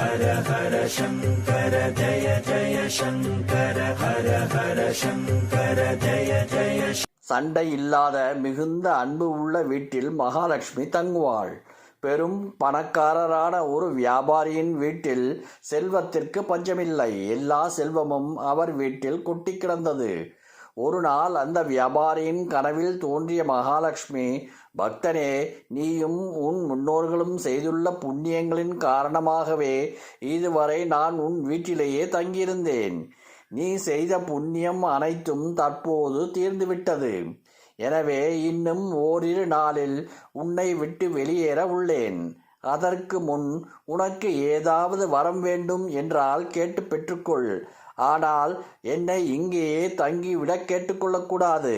ஹர ஹர சங்கர ஜய ஜய சங்கர ஹர ஹர சங்கர ஜய ஜய சண்டை இல்லாத மிகுந்த அன்பு உள்ள வீட்டில் மகாலட்சுமி தங்குவாள். பெரும் பணக்காரரான ஒரு வியாபாரியின் வீட்டில் செல்வத்திற்கு பஞ்சமில்லை. எல்லா செல்வமும் அவர் வீட்டில் கொட்டி கிடந்தது. ஒரு நாள் அந்த வியாபாரியின் கனவில் தோன்றிய மகாலட்சுமி பக்தனே நீயும் உன் முன்னோர்களும் செய்துள்ள புண்ணியங்களின் காரணமாகவே இதுவரை நான் உன் வீட்டிலேயே தங்கியிருந்தேன். நீ செய்த புண்ணியம் அனைத்தும் தற்போது தீர்ந்துவிட்டது. எனவே இன்னும் ஓரிரு நாளில் உன்னை விட்டு வெளியேற உள்ளேன். அதற்கு முன் உனக்கு ஏதாவது வரம் வேண்டும் என்றால் கேட்டு பெற்றுக்கொள். ஆனால் என்னை இங்கேயே தங்கிவிட கேட்டுக்கொள்ளக்கூடாது.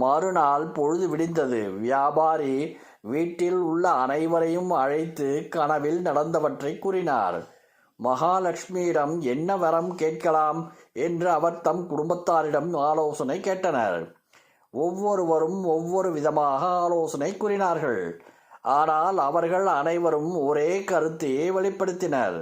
மறுநாள் பொழுது விடிந்தது. வியாபாரி வீட்டில் உள்ள அனைவரையும் அழைத்து கனவில் நடந்தவற்றை கூறினார். மகாலட்சுமியிடம் என்ன வரம் கேட்கலாம்? என்று அவர் தம் குடும்பத்தாரிடம் ஆலோசனை கேட்டனர். ஒவ்வொருவரும் ஒவ்வொரு விதமாக ஆலோசனை கூறினார்கள். ஆனால் அவர்கள் அனைவரும் ஒரே கருத்தையே வெளிப்படுத்தினர்.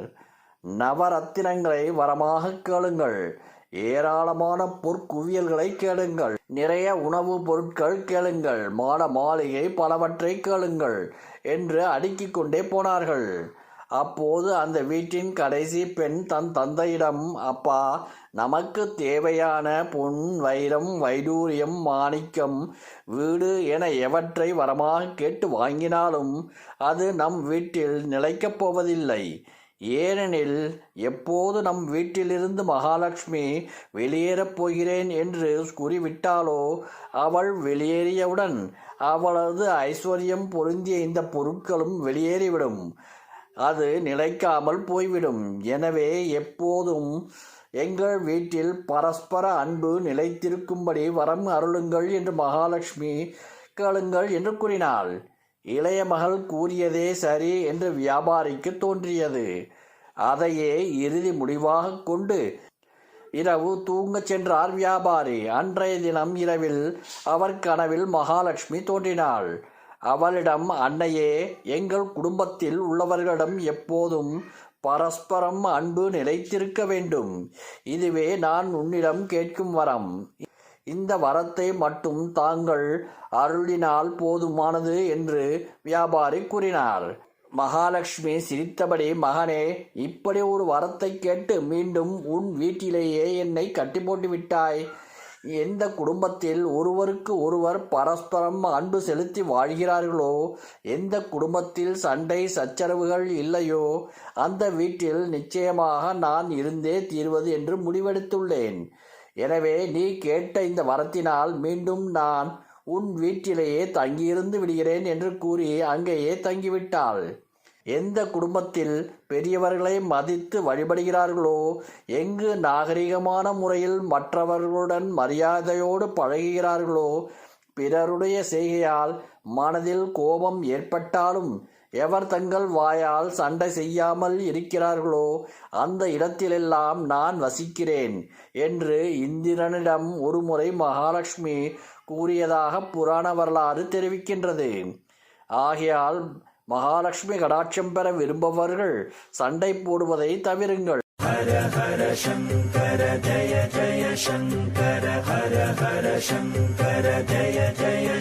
நவரத்தினங்களை வரமாக கேளுங்கள். ஏராளமான பொற்குவியல்களை கேளுங்கள். நிறைய உணவுப் பொருட்கள் கேளுங்கள். மாட மாளிகை பலவற்றை கேளுங்கள் என்று அடுக்கிக் கொண்டே போனார்கள். அப்போது அந்த வீட்டின் கடைசி பெண் தன் தந்தையிடம் அப்பா நமக்கு தேவையான பொன் வைரம் வைடூரியம் மாணிக்கம் வீடு என எவற்றை வரமாக கேட்டு வாங்கினாலும் அது நம் வீட்டில் நிலைக்கப் போவதில்லை. ஏனெனில் எப்போது நம் வீட்டிலிருந்து மகாலட்சுமி வெளியேறப் போகிறேன் என்று கூறிவிட்டாலோ அவள் வெளியேறியவுடன் அவளது ஐஸ்வர்யம் பொருந்திய இந்த பொருட்களும் வெளியேறிவிடும். அது நிலைக்காமல் போய்விடும். எனவே எப்போதும் எங்கள் வீட்டில் பரஸ்பர அன்பு நிலைத்திருக்கும்படி வரம் அருளுங்கள் என்று மகாலட்சுமி கேளுங்கள் என்று கூறினாள். இளைய மகள் கூறியதே சரி என்று வியாபாரிக்கு தோன்றியது. அதையே இறுதி முடிவாக கொண்டு இரவு தூங்கச் சென்றார் வியாபாரி. அன்றைய தினம் இரவில் அவர் கனவில் மகாலட்சுமி தோன்றினாள். அவளிடம் அன்னையே எங்கள் குடும்பத்தில் உள்ளவர்களிடம் எப்போதும் பரஸ்பரம் அன்பு நிலைத்திருக்க வேண்டும். இதுவே நான் உன்னிடம் கேட்கும் வரம். இந்த வரத்தை மட்டும் தாங்கள் அருளினால் போதுமானது என்று வியாபாரி கூறினார். மகாலட்சுமி சிரித்தபடி மகனே இப்படி ஒரு வரத்தை கேட்டு மீண்டும் உன் வீட்டிலேயே என்னை கட்டி போட்டு விட்டாய். எந்த குடும்பத்தில் ஒருவருக்கு ஒருவர் பரஸ்பரம் அன்பு செலுத்தி வாழ்கிறார்களோ எந்த குடும்பத்தில் சண்டை சச்சரவுகள் இல்லையோ அந்த வீட்டில் நிச்சயமாக நான் இருந்தே தீர்வது என்று முடிவெடுத்துள்ளேன். எனவே நீ கேட்ட இந்த வரத்தினால் மீண்டும் நான் உன் வீட்டிலேயே தங்கியிருந்து விடுகிறேன் என்று கூறி அங்கேயே தங்கிவிட்டாள். எந்த குடும்பத்தில் பெரியவர்களை மதித்து வழிபடுகிறார்களோ எங்கு நாகரிகமான முறையில் மற்றவர்களுடன் மரியாதையோடு பழகுகிறார்களோ பிறருடைய செய்கையால் மனதில் கோபம் ஏற்பட்டாலும் எவர் தங்கள் வாயால் சண்டை செய்யாமல் இருக்கிறார்களோ அந்த இடத்திலெல்லாம் நான் வசிக்கிறேன் என்று இந்திரனிடம் ஒருமுறை மகாலட்சுமி கூறியதாக புராண வரலாறு தெரிவிக்கின்றது. ஆகையால் மகாலட்சுமி கடாட்சம் பெற விரும்பவர்கள் சண்டை போடுவதை தவிருங்கள். ஹர ஹர சங்கர ஜய ஜய சங்கர ஹர ஹர சங்கர ஜய ஜய